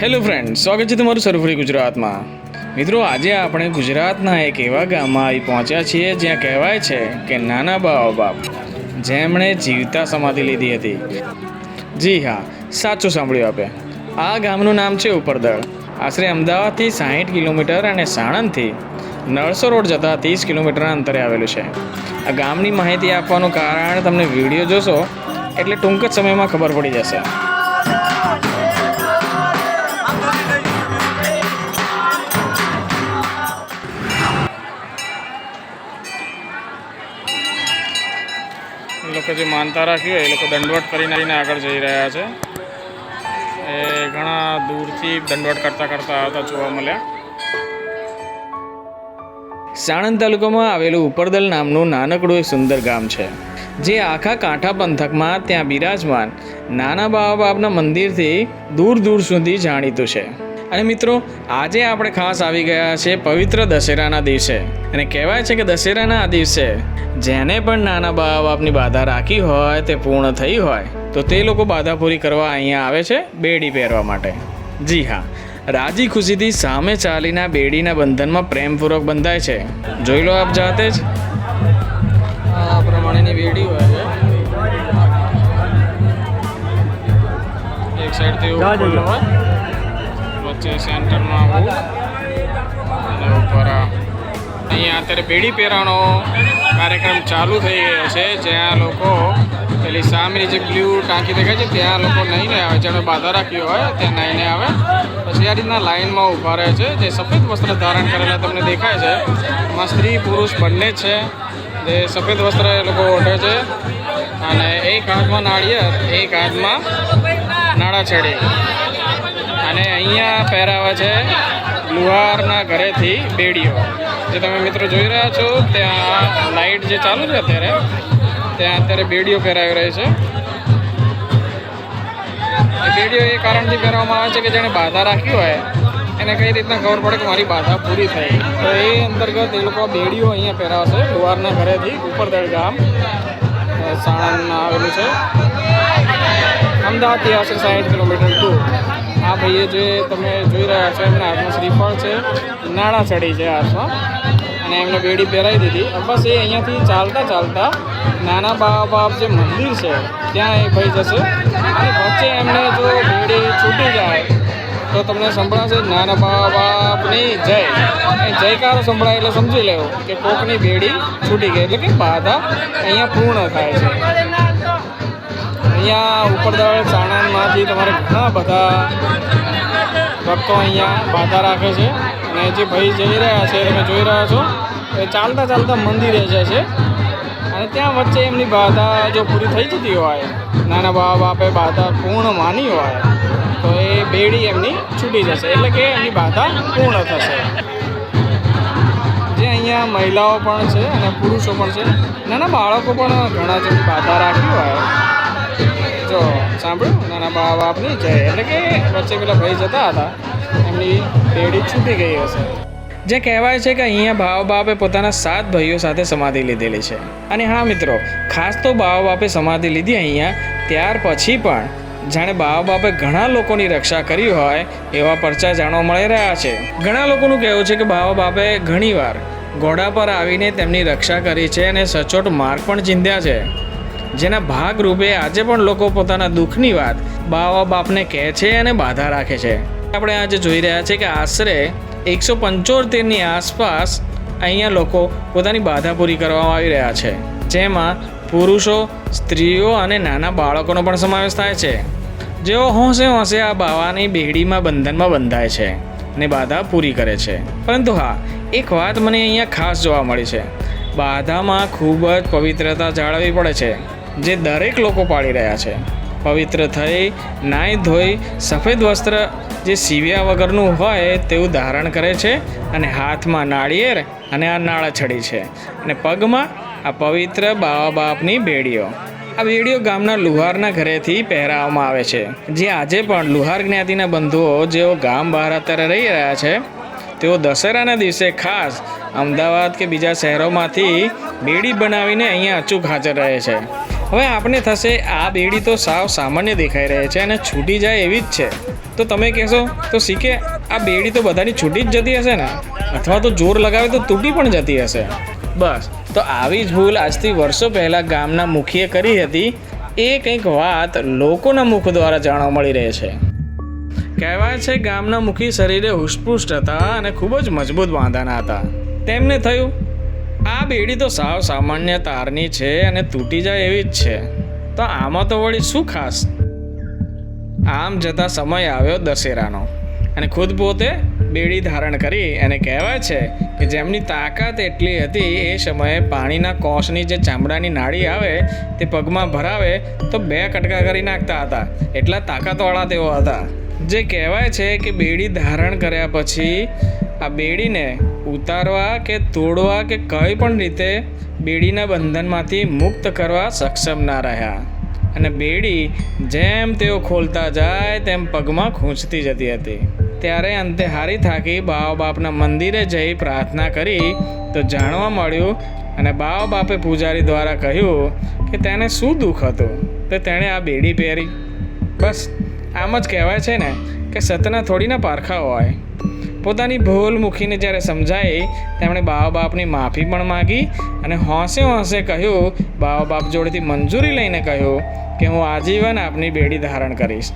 Hello friend સ્વાગત છે તમારું સરફરી ગુજરાતમાં. મિત્રો, આજે આપણે ગુજરાતના એક એવા ગામમાં આવી પહોંચ્યા છીએ જ્યાં કહેવાય છે કે નાના બાવા બાપ, જેમણે જીવતા સમાધિ લીધી હતી. જી હા, સાચું સાંભળ્યું આપે. આ ગામનું નામ છે ઉપરદળ. આશરે અમદાવાદથી સાહીઠ કિલોમીટર અને સાણંદથી નળસો રોડ જતાં ત્રીસ કિલોમીટરના અંતરે આવેલું છે. આ ગામની માહિતી આપવાનું કારણ, તમને વીડિયો જોશો એટલે ટૂંક જ સમયમાં ખબર પડી જશે. જે માનતા રાખી હોય એ લોકો દંડવટ કરીને આગળ જઈ રહ્યા છે. એ ઘણા દૂરથી દંડવટ કરતા કરતા આવતા જોવા મળ્યા. સાણંદ તાલુકામાં આવેલું ઉપરદલ નામનું નાનકડું એક સુંદર ગામ છે, જે આખા કાંઠા પંથકમાં ત્યાં બિરાજમાન નાના બાબા બાપના મંદિરથી દૂર દૂર સુધી જાણીતું છે. અને મિત્રો આજે આપણે ખાસ આવી ગયા છે પવિત્ર દશેરાના દિવસે. અને કહેવાય છે કે દશેરાના આ દિવસે જેને પણ નાના બા બાપની બાધા રાખી હોય તે પૂર્ણ થઈ હોય તો તે લોકો બાધા પૂરી કરવા અહીંયા આવે છે બેડી પહેરવા માટે. જી હા રાજી ખુશીથી સામે ચાલીના બેડીના બંધનમાં પ્રેમપૂર્વક બંધાય છે. જોઈ લો આપ જાતે જ. આ પ્રમાણેની બેડી હોય છે. એક હોય. વચ્ચે સેન્ટરમાં આવું. અને ઉપર અહીંયા અત્યારે બેડી પહેરાનો કાર્યક્રમ ચાલુ થઈ ગયો છે. જ્યાં લોકો પેલી સામેની જે બ્લુ ટાંકી દેખાય છે, ત્યાં લોકો નહીં આવે. જેણે બાધા રાખી હોય, ત્યાં નહીં આવે. પછી આ રીતના લાઇનમાં ઊભા રહે છે. જે સફેદ વસ્ત્ર ધારણ કરેલા તમને દેખાય છે. એમાં સ્ત્રી, પુરુષ બંને છે. જે સફેદ વસ્ત્ર એ લોકો ઓઢે છે. અને એક હાથમાં નાળિયેર, એક હાથમાં નાળાછડી અને અહીંયા પહેરાવે છે લુહારના ઘરેથી બેડીઓ. જે તમે મિત્રો જોઈ રહ્યા છો, ત્યાં લાઇટ જે ચાલુ છે અત્યારે, ત્યાં અત્યારે બેડીઓ પહેરાવી રહી છે. બેડીઓ એ કારણથી પહેરવામાં આવે છે કે જેણે બાધા રાખી હોય, એને કઈ રીતના ખબર પડે કે મારી બાધા પૂરી થઈ. તો એ અંતર્ગત એ લોકો બેડીઓ અહીંયા પહેરાવશે લુહારના ઘરેથી ઉપરદળ ગામ સાણંદમાં આવેલું છે. અમદાવાદથી આશરે સાઠ કિલોમીટર દૂર. આ ભાઈએ જે તમે જોઈ રહ્યા છો, એમના હાથમાં શ્રીફળ છે નાણાં ચડી છે હાથમાં. અને એમને બેડી પહેરાવી દીધી. બસ એ અહીંયાથી ચાલતા ચાલતા નાના બાબા બાપ જે મંદિર છે, ત્યાં એ ભાઈ જશે. અને વચ્ચે એમને જો બેડી છૂટી જાય, તો તમને સંભળાશે નાના બાબા બાપની જય. એ જયકારો સંભળાય એટલે સમજી લેવો કે કોકની બેડી છૂટી ગઈ. એટલે કે બાધા અહીંયા પૂર્ણ થાય છે. અહીંયા ઉપર દળ સાણંદમાંથી તમારે ઘણા બધા ભક્તો અહીંયા બાધા રાખે છે અને જે ભાઈ જઈ રહ્યા છે, તમે જોઈ રહ્યા છો, એ ચાલતા ચાલતા મંદિરે જાય છે. અને ત્યાં વચ્ચે એમની બાધા જો પૂરી થઈ જતી હોય, નાના બાબા બાપે બાધા પૂર્ણ માની હોય, તો એ બેડી એમની છૂટી જશે. એટલે કે એમની બાધા પૂર્ણ થશે. જે અહીંયા મહિલાઓ પણ છે અને પુરુષો પણ છે. નાના બાળકો પણ ઘણા જેની બાધા રાખી હોય. જો સાંભળ્યું નાના બા બાપની જય. એટલે કે વચ્ચે પેલા ભાઈ જતા હતા, એમની પેઢી છૂટી ગઈ હશે. જે કહેવાય છે કે અહીંયા બાવ બાપે પોતાના સાત ભાઈઓ સાથે સમાધિ લીધેલી છે. અને હા મિત્રો, ખાસ તો બાવ બાપે સમાધિ લીધી અહીંયા, ત્યાર પછી પણ, જાણે બાવા બાપે ઘણા લોકોની રક્ષા કરી હોય, એવા પરચા જાણવા મળી રહ્યા છે. ઘણા લોકોનું કહેવું છે કે બાવ બાપે ઘણીવાર, ઘોડા પર આવીને તેમની રક્ષા કરી છે અને સચોટ માર્ગ પણ ચીંધ્યા છે. જેના ભાગરૂપે આજે પણ લોકો પોતાના દુઃખની વાત બાવા બાપને કહે છે અને બાધા રાખે છે. આપણે આજે જોઈ રહ્યા છે કે આશરે એકસો પંચોતેરની આસપાસ અહીંયા લોકો પોતાની બાધા પૂરી કરવામાં આવી રહ્યા છે. જેમાં પુરુષો, સ્ત્રીઓ અને નાના બાળકોનો પણ સમાવેશ થાય છે. જેઓ હોંશે હોંશે આ બાવાની બેડીમાં બંધનમાં બંધાય છે અને બાધા પૂરી કરે છે. પરંતુ હા, એક વાત મને અહીંયા ખાસ જોવા મળી છે. બાધામાં ખૂબ જ પવિત્રતા જાળવવી પડે છે. જે દરેક લોકો પાળી રહ્યા છે. પવિત્ર થઈ નાહી ધોઈ, સફેદ વસ્ત્ર જે સીવ્યા વગરનું હોય તેવું ધારણ કરે છે અને હાથમાં નાળિયેર અને આ નાળા છડી છે. અને પગમાં આ પવિત્ર બાવા બાપની બેડીઓ. આ બેડીઓ ગામના લુહારના ઘરેથી પહેરાવવામાં આવે છે. જે આજે પણ લુહાર જ્ઞાતિના બંધુઓ જેઓ ગામ બહાર અત્યારે રહી રહ્યા છે, તેઓ દશેરાના દિવસે ખાસ અમદાવાદ કે બીજા શહેરોમાંથી બેડી બનાવીને અહીંયા અચૂક હાજર રહે છે. હવે આપણે થશે, આ બેડી તો સાવ સામાન્ય દેખાઈ રહે છે અને છૂટી જાય એવી જ છે. તો તમે કહેશો, તો શીખે, આ બેડી તો બધાની છૂટી જ જતી હશે ને? અથવા તો જોર લગાવે તો તૂટી પણ જતી હશે. બસ, તો આવી જ ભૂલ આજથી વર્ષો પહેલાં ગામના મુખીએ કરી હતી. એ કંઈક વાત લોકોના મુખ દ્વારા જાણવા મળી રહે છે. કહેવાય છે, ગામના મુખી શરીરે હુષ્પુષ્ટ હતા અને ખૂબ જ મજબૂત વાંધાના હતા. તેમને થયું આ બેડી તો સાવ સામાન્ય તારની છે અને તૂટી જાય એવી જ છે. તો આમાં તો વળી શું ખાસ? આમ જતા સમય આવ્યો દશેરાનો. અને ખુદ પોતે બેડી ધારણ કરી અને કહેવાય છે કે જેમની તાકાત એટલી હતી એ સમયે પાણીના કોષની જે ચામડાની નાળી આવે તે પગમાં ભરાવે તો બે કટકા કરી નાખતા હતા. એટલા તાકાતવાળા તેઓ હતા. જે કહેવાય છે કે બેડી ધારણ કર્યા પછી આ બેડીને ઉતારવા કે તોડવા કે કઈ પણ રીતે બેડીના બંધનમાંથી મુક્ત કરવા સક્ષમ ના રહ્યા. અને બેડી જેમ તેઓ ખોલતા જાય તેમ પગમાં ખૂંચતી જતી હતી. ત્યારે અંતે હારી થાકી બાવ બાપના મંદિરે જઈ પ્રાર્થના કરી તો જાણવા મળ્યું અને બાવ બાપે પૂજારી દ્વારા કહ્યું કે તેને શું દુઃખ હતું? તો તેણે આ બેડી પહેરી. બસ, આમ જ કહેવાય છે ને કે સતના થોડીના પારખા હોય. પોતાની ભૂલ મૂકીને જ્યારે સમજાઈ, તેમણે બાવા બાપની માફી પણ માગી અને હોંશે હોંશે કહ્યું બાવા બાપ જોડેથી મંજૂરી લઈને કહ્યું કે હું આજીવન આપની બેડી ધારણ કરીશ.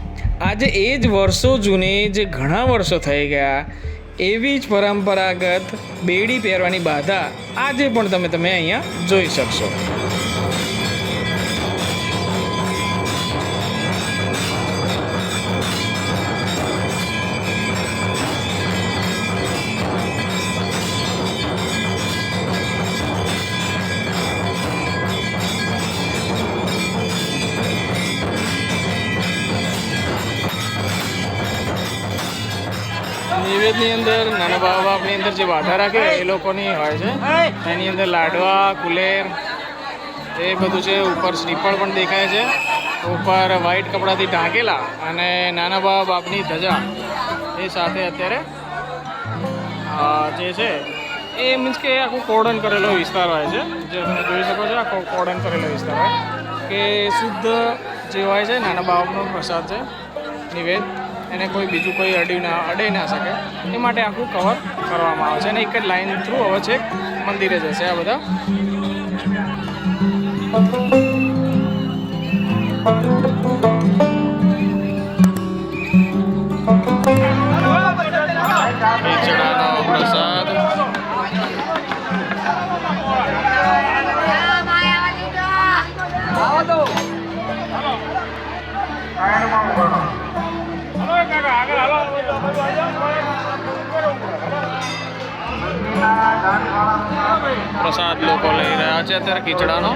આજે એ જ વર્ષો જૂની જે ઘણા વર્ષો થઈ ગયા, એવી જ પરંપરાગત બેડી પહેરવાની બાધા આજે પણ તમે તમે અહીંયા જોઈ શકશો. નિવેદની અંદર નાના બાબા બાપની અંદર જે બાધા રાખે એ લોકોની હોય છે. એની અંદર લાડવા, કુલેર, એ બધું છે. ઉપર શ્રીફળ પણ દેખાય છે. ઉપર વ્હાઈટ કપડાથી ઢાંકેલા અને નાના બાબા બાપની ધજા એ સાથે અત્યારે જે છે, એ મીન્સ કે આખો કોર્ડન કરેલો વિસ્તાર હોય છે. જે તમે જોઈ શકો છો, આખો કોર્ડન કરેલો વિસ્તાર હોય. કે શુદ્ધ જે હોય છે, નાના બાબાનો પ્રસાદ છે, નિવેદ. એને કોઈ બીજું કોઈ અડી ના અડી ના શકે. એ માટે આખું કવર કરવામાં આવે છે અને એક જ લાઈન થ્રુ હવે છે, મંદિરે જશે આ બધા. પ્રસાદ લોકો લઈ રહ્યા છે અત્યારે ખીચડાનો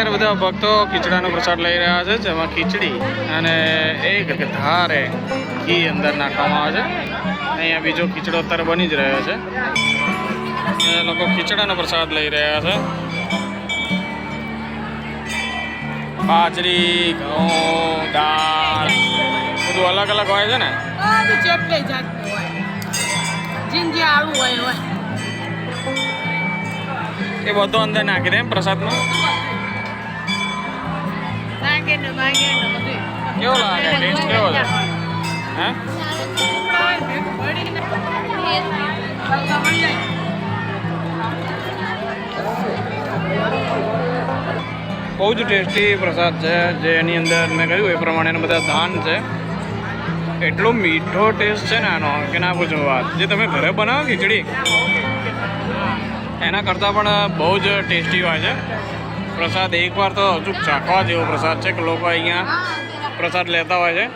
અત્યારે બધા ભક્તો ખીચડાનો પ્રસાદ લઈ રહ્યા છે જેમાં ખીચડી અને એક ધારે ઘી અંદર નાખવામાં આવે છે. અહીંયા બીજો ખીચડો અત્યારે બની જ રહ્યો છે. એ લોકો ખીચડાનો પ્રસાદ લઈ રહ્યા છે. બાજરી ઘઉં દાળ બધું અલગ અલગ હોય છે ને? એ બધો અંદર નાખી દે એમ પ્રસાદમાં નાગે ને માગે ને બધું કેવો લાગે? ટેસ્ટ કેવો છે હે? બહુ જ ટેસ્ટી પ્રસાદ છે જે એની અંદર મેં કહ્યું એ પ્રમાણે બધા ધાન છે. એટલો મીઠો ટેસ્ટ છે ને આનો કે ના પૂછો વાત. જે તમે ઘરે બનાવો ખીચડી એના કરતાં પણ બહુ જ ટેસ્ટી હોય છે. પ્રસાદ એકવાર તો અચૂક ચાખવા જેવો પ્રસાદ છે કે લોકો અહીંયા પ્રસાદ લેતા હોય છે.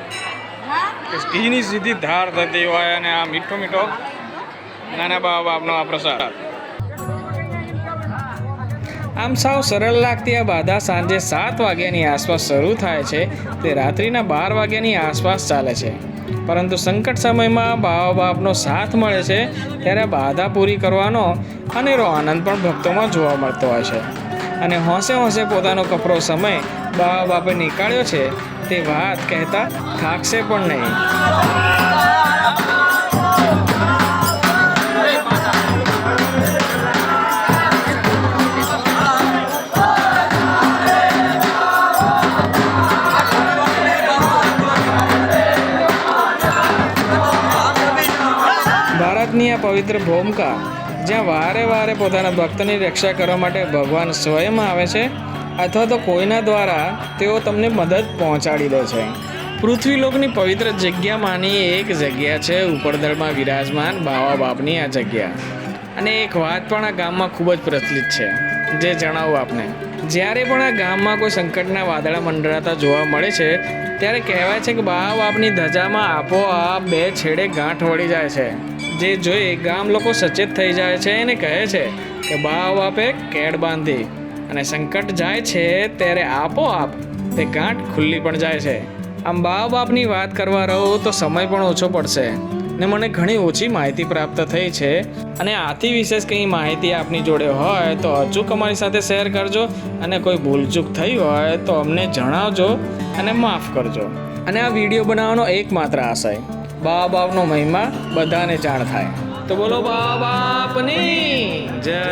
ઘીની સીધી ધાર થતી હોય અને આ મીઠો મીઠો નાના બાબા બાપનો આ પ્રસાદ. આમ સાવ સરળ લાગતી આ બાધા સાંજે સાત વાગ્યાની આસપાસ શરૂ થાય છે. તે રાત્રિના બાર વાગ્યાની આસપાસ ચાલે છે. પરંતુ સંકટ સમયમાં બાવા બાપનો સાથ મળે છે ત્યારે બાધા પૂરી કરવાનો અનેરો આનંદ પણ ભક્તોમાં જોવા મળતો હોય છે. અને હોંશે હોંશે પોતાનો કપરો સમય બાવા બાપે નીકાળ્યો છે, તે વાત કહેતા થાકશે પણ નહીં. ભારતની આ પવિત્ર ભૂમિકા જ્યાં વારે વારે પોતાના ભક્તની રક્ષા કરવા માટે ભગવાન સ્વયં આવે છે, અથવા તો કોઈના દ્વારા તેઓ તમને મદદ પહોંચાડી દે છે. પૃથ્વીલોકની પવિત્ર જગ્યામાંની એક જગ્યા છે, ઉપરદળમાં વિરાજમાન બાવા બાપની આ જગ્યા. અને એક વાત પણ આ ગામમાં ખૂબ જ પ્રચલિત છે, જે જણાવું આપને. જ્યારે પણ આ ગામમાં કોઈ સંકટના વાદળા મંડળાતા જોવા મળે છે, ત્યારે કહેવાય છે કે બાવા બાપની ધજામાં આપોઆપ બે છેડે ગાંઠ વળી જાય છે. જે જોઈ ગામ લોકો સચેત થઈ જાય છે અને કહે છે કે બાવ બાપે કેડ બાંધી અને સંકટ જાય છે ત્યારે આપોઆપ તે ગાંઠ ખુલ્લી પણ જાય છે. આમ બા બાપની વાત કરવા રહો તો સમય પણ ઓછો પડશે ને મને ઘણી ઓછી માહિતી પ્રાપ્ત થઈ છે અને આથી વિશેષ કંઈ માહિતી આપની જોડે હોય તો અચૂક અમારી સાથે શેર કરજો અને કોઈ ભૂલચૂક થઈ હોય તો અમને જણાવજો અને માફ કરજો. અને આ વીડિયો બનાવવાનો એકમાત્ર આશય બા બાપનો મહિમા બધાને જાણ થાય. તો બોલો બા બાપની જય.